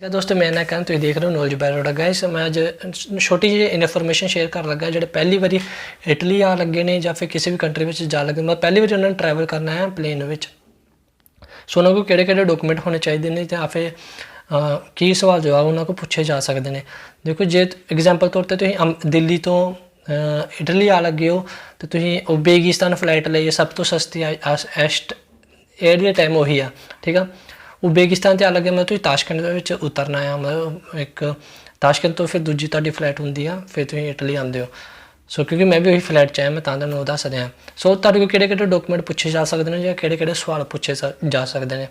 ਯਾ ਦੋਸਤੋ ਮੈਂ ਨਾ ਕਹਿਣ ਤੁਸੀਂ ਦੇਖ ਰਹੇ ਹੋ ਨੌਲੇਜ ਬੈਰੋਡਾ ਗਾਇਸ ਮੈਂ ਅੱਜ ਛੋਟੀ ਜਿਹੀ ਇਨਫੋਰਮੇਸ਼ਨ ਸ਼ੇਅਰ ਕਰਨ ਲੱਗਾ, ਜਿਹੜੇ ਪਹਿਲੀ ਵਾਰੀ ਇਟਲੀ ਆ ਲੱਗੇ ਨੇ ਜਾਂ ਫਿਰ ਕਿਸੇ ਵੀ ਕੰਟਰੀ ਵਿੱਚ ਜਾ ਲੱਗੇ ਮੈਂ ਪਹਿਲੀ ਵਾਰੀ ਉਹਨਾਂ ਨੇ ਟਰੈਵਲ ਕਰਨਾ ਹੈ ਪਲੇਨ ਵਿੱਚ। ਸੋ ਉਹਨਾਂ ਕੋਲ ਕਿਹੜੇ ਕਿਹੜੇ ਡਾਕੂਮੈਂਟ ਹੋਣੇ ਚਾਹੀਦੇ ਨੇ ਜਾਂ ਫਿਰ ਕੀ ਸਵਾਲ ਜਵਾਬ ਉਹਨਾਂ ਕੋਲ ਪੁੱਛੇ ਜਾ ਸਕਦੇ ਨੇ? ਦੇਖੋ, ਜੇ ਐਗਜ਼ਾਮਪਲ ਤੌਰ ਤੇ ਤੁਸੀਂ ਅਮ- ਦਿੱਲੀ ਤੋਂ ਇਟਲੀ ਆ ਲੱਗੇ ਹੋ, ਤੇ ਤੁਸੀਂ ਉਜ਼ਬੇਕਿਸਤਾਨ ਫਲਾਈਟ ਲਈ ਸਭ ਤੋਂ ਸਸਤੀ ਐਸਟ ਆਸ- ਦੇ ਟਾਈਮ ਉਹੀ ਆ, ਠੀਕ ਆ? ਉਜ਼ਬੇਕਿਸਤਾਨ ਤੇ ਆ ਲੱਗੇ, ਮੈਂ ਤੁਸੀਂ ਤਾਸ਼ਕੰਦ ਦੇ ਵਿੱਚ ਉਤਰਨਾ ਆ ਮਤਲਬ ਇੱਕ ਤਾਸ਼ਕੰਦ ਤੋਂ ਫਿਰ ਦੂਜੀ ਤੁਹਾਡੀ ਫਲਾਈਟ ਹੁੰਦੀ ਆ, ਫਿਰ ਤੁਸੀਂ ਇਟਲੀ ਆਉਂਦੇ ਹੋ। ਸੋ ਕਿਉਂਕਿ ਮੈਂ ਵੀ ਉਹੀ ਫਲਾਈਟ 'ਚ ਆਇਆ, ਮੈਂ ਤਾਂ ਤੁਹਾਨੂੰ ਉਹ ਦੱਸ ਰਿਹਾ। ਸੋ ਤੁਹਾਡੇ ਕੋਲ ਕਿਹੜੇ ਕਿਹੜੇ ਡਾਕੂਮੈਂਟ ਪੁੱਛੇ ਜਾ ਸਕਦੇ ਨੇ ਜਾਂ ਕਿਹੜੇ ਕਿਹੜੇ ਸਵਾਲ ਪੁੱਛੇ ਸ- ਜਾ ਸਕਦੇ ਨੇ?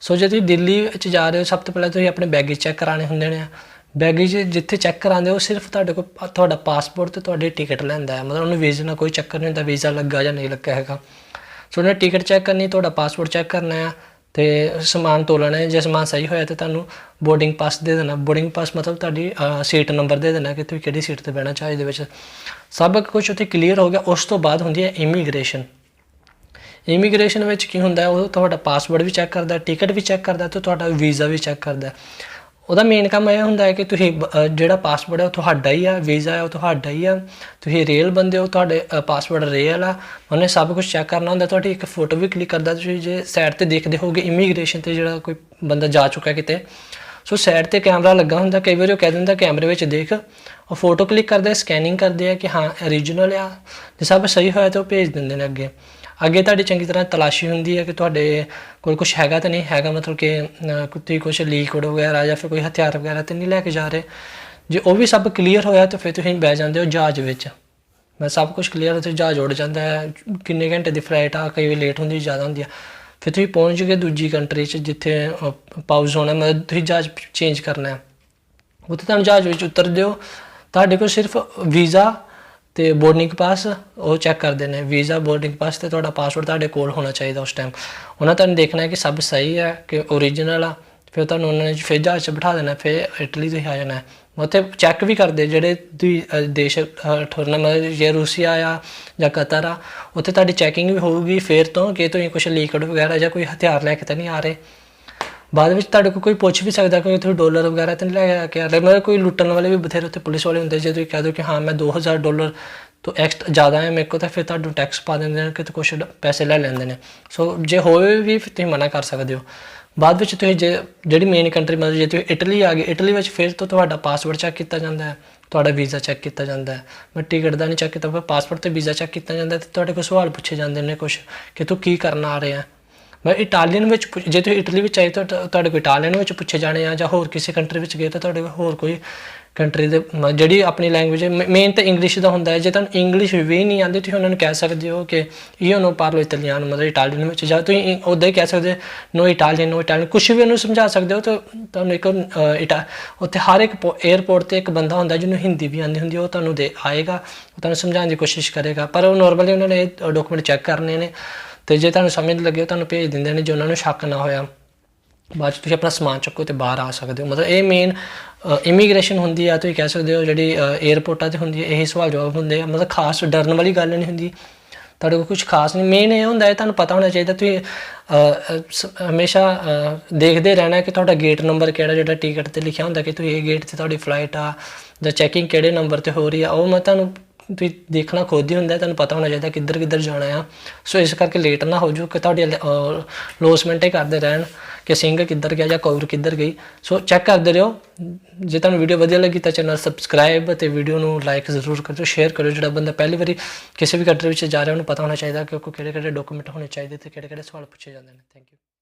ਸੋ ਜੇ ਤੁਸੀਂ ਦਿੱਲੀ ਵਿੱਚ ਜਾ ਰਹੇ ਹੋ, ਸਭ ਤੋਂ ਪਹਿਲਾਂ ਤੁਸੀਂ ਆਪਣੇ ਬੈਗੇਜ ਚੈੱਕ ਕਰਾਣੇ ਹੁੰਦੇ ਨੇ ਬੈਗੇਜ ਜਿੱਥੇ ਚੈੱਕ ਕਰਾਉਂਦੇ ਹੋ ਸਿਰਫ ਤੁਹਾਡੇ ਕੋਲ ਤੁਹਾਡਾ ਪਾਸਪੋਰਟ ਤੇ ਤੁਹਾਡੀ ਟਿਕਟ ਲੈਂਦਾ ਹੈ। ਮਤਲਬ ਉਹਨੂੰ ਵੀਜ਼ੇ ਨਾਲ ਕੋਈ ਚੱਕਰ ਨਹੀਂ ਹੁੰਦਾ ਵੀਜ਼ਾ ਲੱਗਾ ਜਾਂ ਨਹੀਂ ਲੱਗਾ ਹੈਗਾ। ਸੋ ਉਹਨੇ ਟਿਕਟ ਚੈੱਕ ਕਰਨੀ, ਤੁਹਾਡਾ ਪਾਸਪੋਰਟ ਚੈੱਕ ਕਰਨਾ ਹੈ ਤੇ ਸਮਾਨ ਤੋਲਣਾ ਹੈ, ਜੇ ਸਮਾਨ ਸਹੀ ਹੋਇਆ ਤੇ ਤੁਹਾਨੂੰ ਬੋਰਡਿੰਗ ਪਾਸ ਦੇ ਦੇਣਾ। ਬੋਰਡਿੰਗ ਪਾਸ ਮਤਲਬ ਤੁਹਾਡੀ ਸੀਟ ਨੰਬਰ ਦੇ ਦੇਣਾ ਕਿ ਤੁਸੀਂ ਕਿਹੜੀ ਸੀਟ ਤੇ ਬਹਿਣਾ ਚਾਹੀਦੇ ਵਿੱਚ। ਸਭ ਕੁਝ ਉੱਥੇ ਕਲੀਅਰ ਹੋ ਗਿਆ। ਉਸ ਤੋਂ ਬਾਅਦ ਹੁੰਦੀ ਹੈ ਇਮੀਗ੍ਰੇਸ਼ਨ ਇਮੀਗ੍ਰੇਸ਼ਨ ਵਿੱਚ ਕੀ ਹੁੰਦਾ ਉਹ ਤੁਹਾਡਾ ਪਾਸਪੋਰਟ ਵੀ ਚੈੱਕ ਕਰਦਾ ਟਿਕਟ ਵੀ ਚੈੱਕ ਕਰਦਾ ਤੇ ਤੁਹਾਡਾ ਵੀਜ਼ਾ ਵੀ ਚੈੱਕ ਕਰਦਾ। ਉਹਦਾ ਮੇਨ ਕੰਮ ਇਹ ਹੁੰਦਾ ਹੈ ਕਿ ਤੁਸੀਂ ਜਿਹੜਾ ਪਾਸਪੋਰਟ ਹੈ ਉਹ ਤੁਹਾਡਾ ਹੀ ਆ, ਵੀਜ਼ਾ ਹੈ ਉਹ ਤੁਹਾਡਾ ਹੀ ਆ। ਤੁਸੀਂ ਰੇਲ ਬੰਦੇ ਹੋ, ਤੁਹਾਡੇ ਪਾਸਪੋਰਟ ਰੇਲ ਆ। ਉਹਨੇ ਸਭ ਕੁਝ ਚੈੱਕ ਕਰਨਾ ਹੁੰਦਾ, ਤੁਹਾਡੀ ਇੱਕ ਫੋਟੋ ਵੀ ਕਲਿੱਕ ਕਰਦਾ, ਤੁਸੀਂ ਜੇ ਸਾਈਡ ਤੇ ਦੇਖਦੇ ਹੋਗੇ ਇਮੀਗ੍ਰੇਸ਼ਨ ਤੇ ਜਿਹੜਾ ਕੋਈ ਬੰਦਾ ਜਾ ਚੁੱਕਾ ਕਿਤੇ। ਸੋ ਸਾਈਡ ਤੇ ਕੈਮਰਾ ਲੱਗਾ ਹੁੰਦਾ, ਕਈ ਵਾਰੀ ਉਹ ਕਹਿ ਦਿੰਦਾ, ਕੈਮਰੇ ਵਿੱਚ ਦੇਖ। ਉਹ ਫੋਟੋ ਕਲਿੱਕ ਕਰਦੇ ਸਕੈਨਿੰਗ ਕਰਦੇ ਆ ਕਿ ਹਾਂ origignal ਆ। ਜੇ ਸਭ ਸਹੀ ਹੋਇਆ ਤਾਂ ਉਹ ਭੇਜ ਦਿੰਦੇ ਨੇ ਅੱਗੇ। ਅੱਗੇ ਤੁਹਾਡੀ ਚੰਗੀ ਤਰ੍ਹਾਂ ਤਲਾਸ਼ੀ ਹੁੰਦੀ ਹੈ ਕਿ ਤੁਹਾਡੇ ਕੋਲ ਕੁਝ ਹੈਗਾ ਤਾਂ ਨਹੀਂ ਹੈਗਾ ਮਤਲਬ ਕਿ ਅਹ, ਤੁਸੀਂ ਕੁਝ ਲੀਕਡ ਵਗੈਰਾ ਜਾਂ ਫਿਰ ਕੋਈ ਹਥਿਆਰ ਵਗੈਰਾ ਤੇ ਨਹੀਂ ਲੈ ਕੇ ਜਾ ਰਹੇ। ਜੇ ਉਹ ਵੀ ਸਭ ਕਲੀਅਰ ਹੋਇਆ ਤਾਂ ਫਿਰ ਤੁਸੀਂ ਬਹਿ ਜਾਂਦੇ ਹੋ ਜਹਾਜ਼ ਵਿੱਚ। ਮੈਂ ਸਭ ਕੁਝ ਕਲੀਅਰ ਤੇ ਜਹਾਜ਼ ਉੱਡ ਜਾਂਦਾ ਹੈ ਕਿੰਨੇ ਘੰਟੇ ਦੀ ਫਲਾਈਟ ਆ ਕਈ ਵਾਰ ਲੇਟ ਹੁੰਦੀ ਜ਼ਿਆਦਾ ਹੁੰਦੀ ਆ। ਫਿਰ ਤੁਸੀਂ ਪਹੁੰਚ ਗਏ ਦੂਜੀ ਕੰਟਰੀ 'ਚ ਜਿੱਥੇ ਪਾਊਜ਼ ਹੋਣਾ ਮਤਲਬ ਤੁਸੀਂ ਜਹਾਜ਼ ਚੇਂਜ ਕਰਨਾ ਹੈ। ਉੱਥੇ ਤੁਹਾਨੂੰ ਜਹਾਜ਼ ਵਿੱਚ ਉਤਰ ਦਿਓ। ਤੁਹਾਡੇ ਕੋਲ ਸਿਰਫ ਵੀਜ਼ਾ ਤੇ ਬੋਰਡਿੰਗ ਪਾਸ ਉਹ ਚੈੱਕ ਕਰਦੇ ਨੇ। ਵੀਜ਼ਾ ਬੋਰਡਿੰਗ ਪਾਸ ਤੇ ਤੁਹਾਡਾ ਪਾਸਪੋਰਟ ਤੁਹਾਡੇ ਕੋਲ ਹੋਣਾ ਚਾਹੀਦਾ ਉਸ ਟਾਈਮ ਉਹਨਾਂ ਤੁਹਾਨੂੰ ਦੇਖਣਾ ਹੈ ਕਿ ਸਭ ਸਹੀ ਹੈ ਕਿ ਓਰੀਜਨਲ ਆ। ਫਿਰ ਤੁਹਾਨੂੰ ਉਹਨਾਂ ਨੇ ਫਿਰ ਜਹਾਜ਼ 'ਚ ਬਿਠਾ ਦੇਣਾ ਫਿਰ ਇਟਲੀ ਤੋਂ ਹੀ ਆ ਜਾਣਾ। ਉੱਥੇ ਚੈੱਕ ਵੀ ਕਰਦੇ ਜਿਹੜੇ ਤੁਸੀਂ ਦੇਸ਼ ਅਹ, ਮਤਲਬ ਜੇ ਰੂਸੀਆ ਆ ਜਾਂ ਕਤਰ ਆ ਉੱਥੇ ਤੁਹਾਡੀ ਚੈਕਿੰਗ ਵੀ ਹੋਊਗੀ। ਫਿਰ ਤੋਂ ਕਿ ਤੁਸੀਂ ਕੁਝ ਲੀਕਡ ਵਗੈਰਾ ਜਾਂ ਕੋਈ ਹਥਿਆਰ ਲੈ ਕੇ ਤਾਂ ਨਹੀਂ ਆ ਰਹੇ। ਬਾਅਦ ਵਿੱਚ ਤੁਹਾਡੇ ਕੋਲ ਕੋਈ ਪੁੱਛ ਵੀ ਸਕਦਾ ਕਿ ਤੁਸੀਂ ਡਾਲਰ ਵਗੈਰਾ ਤਾਂ ਨਹੀਂ ਲੈ ਕੇ ਆ ਰਹੇ ਮਤਲਬ ਕੋਈ ਲੁੱਟਣ ਵਾਲੇ ਵੀ ਬਥੇਰੇ ਉੱਤੇ ਪੁਲਿਸ ਵਾਲੇ ਹੁੰਦੇ, ਜੇ ਤੁਸੀਂ ਕਹਿ ਦਿਓ ਕਿ ਹਾਂ, ਮੈਂ 2000 ਡਾਲਰ ਤੋਂ ਐਕਸਟਰਾ ਜ਼ਿਆਦਾ ਹੈ ਮੇਰੇ ਕੋਲ, ਤਾਂ ਫਿਰ ਤੁਹਾਨੂੰ ਟੈਕਸ ਪਾ ਦਿੰਦੇ ਨੇ ਕਿ ਤੇ ਕੁਝ ਪੈਸੇ ਲੈ ਲੈਂਦੇ ਨੇ। ਸੋ ਜੇ ਹੋਵੇ ਵੀ ਫਿਰ ਤੁਸੀਂ ਮਨਾ ਕਰ ਸਕਦੇ ਹੋ। ਬਾਅਦ ਵਿੱਚ ਤੁਸੀਂ ਜੇ, ਜਿਹੜੀ ਮੇਨ ਕੰਟਰੀ ਮਤਲਬ ਜੇ ਤੁਸੀਂ ਇਟਲੀ ਆ ਗਏ ਇਟਲੀ ਵਿੱਚ ਫਿਰ ਤੋਂ ਤੁਹਾਡਾ ਪਾਸਪੋਰਟ ਚੈੱਕ ਕੀਤਾ ਜਾਂਦਾ ਹੈ, ਤੁਹਾਡਾ ਵੀਜ਼ਾ ਚੈੱਕ ਕੀਤਾ ਜਾਂਦਾ ਹੈ। ਮੈਂ ਟਿਕਟ ਦਾ ਨਹੀਂ ਚੈੱਕ ਕੀਤਾ ਪਰ ਪਾਸਪੋਰਟ ਤੇ ਵੀਜ਼ਾ ਚੈੱਕ ਕੀਤਾ ਜਾਂਦਾ ਹੈ ਤੇ ਤੁਹਾਡੇ ਕੋਲ ਸਵਾਲ ਪੁੱਛੇ ਜਾਂਦੇ ਨੇ ਕੁਝ ਕਿ ਤੂੰ ਕੀ ਕਰਨ ਆ ਰਿਹਾ ਹੈ। ਮੈਂ ਇਟਾਲੀਅਨ ਵਿੱਚ ਪੁੱਛ- ਜੇ ਤੁਸੀਂ ਇਟਲੀ ਵਿੱਚ ਆਏ ਤਾਂ ਤੁਹਾਡੇ ਕੋਲ ਇਟਾਲੀਅਨ ਵਿੱਚ ਪੁੱਛੇ ਜਾਣੇ ਆ ਜਾਂ ਹੋਰ ਕਿਸੇ ਕੰਟਰੀ ਵਿੱਚ ਗਏ ਤਾਂ ਤੁਹਾਡੇ ਕੋਲ ਹੋਰ ਕੋਈ ਕੰਟਰੀ ਦੇ ਜਿਹੜੀ ਆਪਣੀ ਲੈਂਗੁਏਜ ਮੇਨ ਤਾਂ ਇੰਗਲਿਸ਼ ਦਾ ਹੁੰਦਾ ਹੈ। ਜੇ ਤੁਹਾਨੂੰ ਇੰਗਲਿਸ਼ ਵੀ ਨਹੀਂ ਆਉਂਦੀ, ਤੁਸੀਂ ਉਹਨਾਂ ਨੂੰ ਕਹਿ ਸਕਦੇ ਹੋ ਕਿ ਈਓ ਨੋ ਪਾਰਲੋ ਇਟਾਲੀਅਨ ਮਤਲਬ ਇਟਾਲੀਅਨ ਵਿੱਚ ਜਾਂ ਤੁਸੀਂ ਉਦਾਂ ਹੀ ਕਹਿ ਸਕਦੇ ਨੋ ਇਟਾਲੀਅਨ ਨੋ ਇਟਾਲੀਅਨ ਕੁਝ ਵੀ ਉਹਨੂੰ ਸਮਝਾ ਸਕਦੇ ਹੋ ਤਾਂ ਤੁਹਾਨੂੰ ਇੱਕ ਇਟਾ ਉੱਥੇ ਹਰ ਇੱਕ 에ਅਰਪੋਰਟ ਤੇ ਇੱਕ ਬੰਦਾ ਹੁੰਦਾ ਜਿਹਨੂੰ ਹਿੰਦੀ ਵੀ ਆਉਂਦੀ ਹੁੰਦੀ ਉਹ ਤੁਹਾਨੂੰ ਦੇ ਆਏਗਾ, ਉਹ ਤੁਹਾਨੂੰ ਸਮਝਾਉਣ ਦੀ ਕੋਸ਼ਿਸ਼ ਕਰੇਗਾ। ਪਰ ਉਹ ਨਾਰਮਲੀ ਉਹਨਾਂ ਨੇ ਡਾਕੂਮੈਂਟ ਚੈੱਕ ਕਰਨੇ ਨੇ। ਤੇ ਜੇ ਤੁਹਾਨੂੰ ਸਮਝ ਲੱਗੇ, ਉਹ ਤੁਹਾਨੂੰ ਭੇਜ ਦਿੰਦੇ ਨੇ ਜੇ ਉਹਨਾਂ ਨੂੰ ਸ਼ੱਕ ਨਾ ਹੋਇਆ। ਬਾਅਦ 'ਚ ਤੁਸੀਂ ਆਪਣਾ ਸਮਾਨ ਚੱਕੋ ਤੇ ਬਾਹਰ ਆ ਸਕਦੇ ਹੋ। ਮਤਲਬ ਇਹ ਮੇਨ ਇਮੀਗ੍ਰੇਸ਼ਨ ਹੁੰਦੀ ਆ, ਤੁਸੀਂ ਕਹਿ ਸਕਦੇ ਹੋ ਜਿਹੜੀ 에ਅਰਪੋਰਟਾਂ ਤੇ ਹੁੰਦੀ ਹੈ ਇਹ ਸਵਾਲ ਜਵਾਬ ਹੁੰਦੇ ਆ। ਮਤਲਬ ਖਾਸ ਡਰਨ ਵਾਲੀ ਗੱਲ ਨਹੀਂ ਹੁੰਦੀ। ਤੁਹਾਡੇ ਕੋਲ ਕੁਝ ਖਾਸ ਨਹੀਂ। ਮੇਨ ਇਹ ਹੁੰਦਾ ਹੈ, ਤੁਹਾਨੂੰ ਪਤਾ ਹੋਣਾ ਚਾਹੀਦਾ, ਤੁਸੀਂ ਹਮੇਸ਼ਾ ਦੇਖਦੇ ਰਹਿਣਾ ਕਿ ਤੁਹਾਡਾ ਗੇਟ ਨੰਬਰ ਕਿਹੜਾ, ਜਿਹੜਾ ਟਿਕਟ ਤੇ ਲਿਖਿਆ ਹੁੰਦਾ ਕਿ ਤੁਸੀਂ ਇਹ ਗੇਟ ਤੇ ਤੁਹਾਡੀ ਫਲਾਈਟ ਆ ਜਾਂ ਚੈਕਿੰਗ ਕਿਹੜੇ ਨੰਬਰ ਤੇ ਹੋ ਰਹੀ ਆ। ਉਹ ਮੈਂ ਤੁਹਾਨੂੰ ਤੁਸੀਂ ਦੇਖਣਾ ਖੁਦ ਹੀ ਹੁੰਦਾ ਤੁਹਾਨੂੰ ਪਤਾ ਹੋਣਾ ਚਾਹੀਦਾ ਕਿੱਧਰ ਕਿੱਧਰ ਜਾਣਾ ਆ। ਸੋ ਇਸ ਕਰਕੇ ਲੇਟ ਨਾ ਹੋ ਜਾਓ, ਕਿ ਤੁਹਾਡੀ ਲੋਸਮੈਂਟ ਹੀ ਕਰਦੇ ਰਹਿਣ ਕਿ ਸਿੰਘ ਕਿੱਧਰ ਗਿਆ ਜਾਂ ਕੌਰ ਕਿੱਧਰ ਗਈ। ਸੋ ਚੈੱਕ ਕਰਦੇ ਰਹੋ। ਜੇ ਤੁਹਾਨੂੰ ਵੀਡੀਓ ਵਧੀਆ ਲੱਗੀ ਤਾਂ ਚੈਨਲ ਸਬਸਕ੍ਰਾਈਬ ਤੇ ਵੀਡੀਓ ਨੂੰ ਲਾਈਕ ਜ਼ਰੂਰ ਕਰੋ ਸ਼ੇਅਰ ਕਰਿਓ। ਜਿਹੜਾ ਬੰਦਾ ਪਹਿਲੀ ਵਾਰੀ ਕਿਸੇ ਵੀ ਕੰਟਰੀ ਵਿੱਚ ਜਾ ਰਿਹਾ, ਉਹਨੂੰ ਪਤਾ ਹੋਣਾ ਚਾਹੀਦਾ ਕਿ ਉਹ ਕਿਹੜੇ ਕਿਹੜੇ ਡਾਕੂਮੈਂਟ ਹੋਣੇ ਚਾਹੀਦੇ ਤੇ ਕਿਹੜੇ ਕਿਹੜੇ ਸਵਾਲ ਪੁੱਛੇ ਜਾਂਦੇ ਨੇ। Thank you